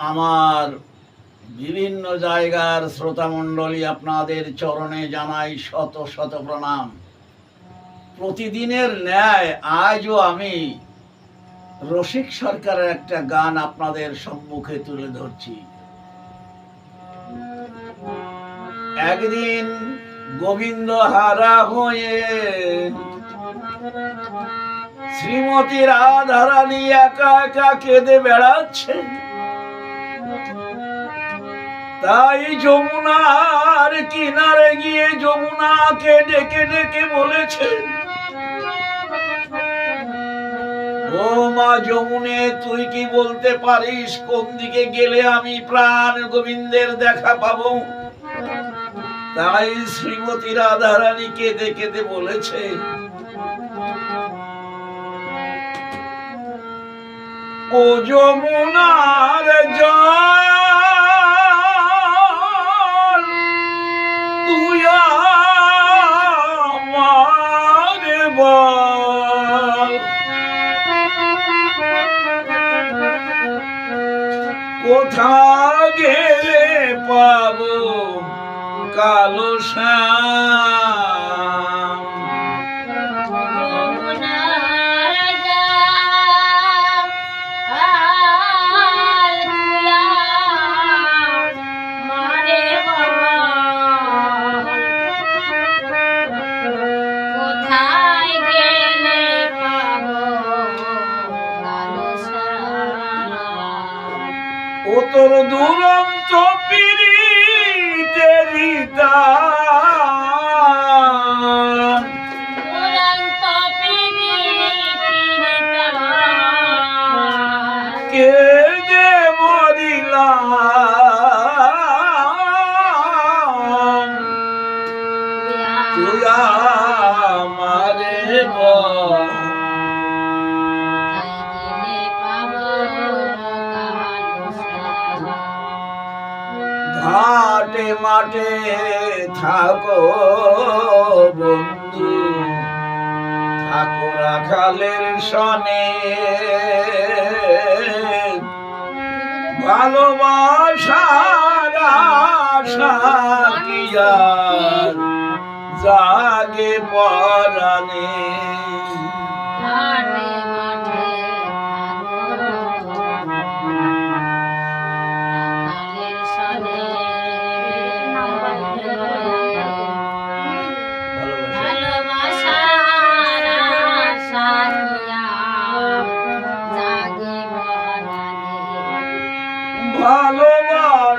আমার বিভিন্ন জায়গার শ্রোতামণ্ডলী আপনাদের চরণে জানাই শত শত প্রণাম। প্রতিদিনের ন্যায় আজও আমি রসিক সরকারের একটা গান আপনাদের সম্মুখে তুলে ধরছি। একদিন গোবিন্দ হারা হয়ে শ্রীমতী রাধারানী একা একা কেঁদে বেড়াচ্ছে। তাই যমুনার কিনারে গিয়ে যমুনাকে ডেকে ডেকে বলেছে, ও মা যমুনে, তুই কি বলতে পারিস? কোন দিকে গেলে আমি প্রাণ গোবিন্দের দেখা পাবো? তাই শ্রীমতী রাধারানী কেঁদে কেঁদে বলেছে, ও যমুনার জল কোথা গেলে পাবো কালো শ্যাম ঘাটে মাঠে থাকো বন্ধু। থাকো রাখালের সনে আর? জাগে পরানে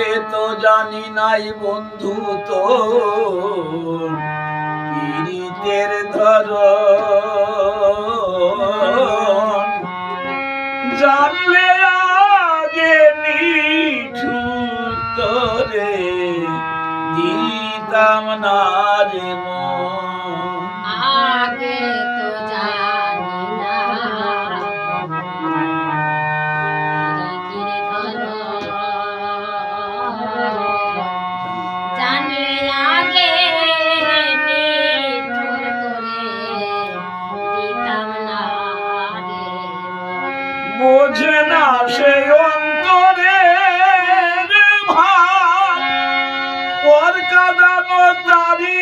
আগে তো জানি নাই বন্ধু তো পীড়িতের ধর কাদানো তারি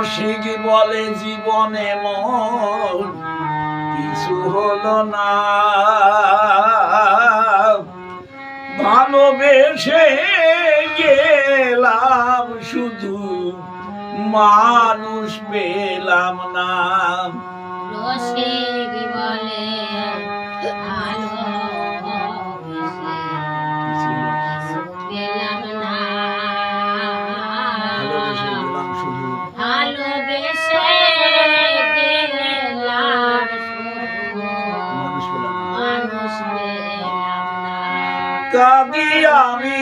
মানসিক বলে জীবনে মন কিছু হলো না। ভালোবেসে গেলাম শুধু মানুষ পেলাম না। যদি আমি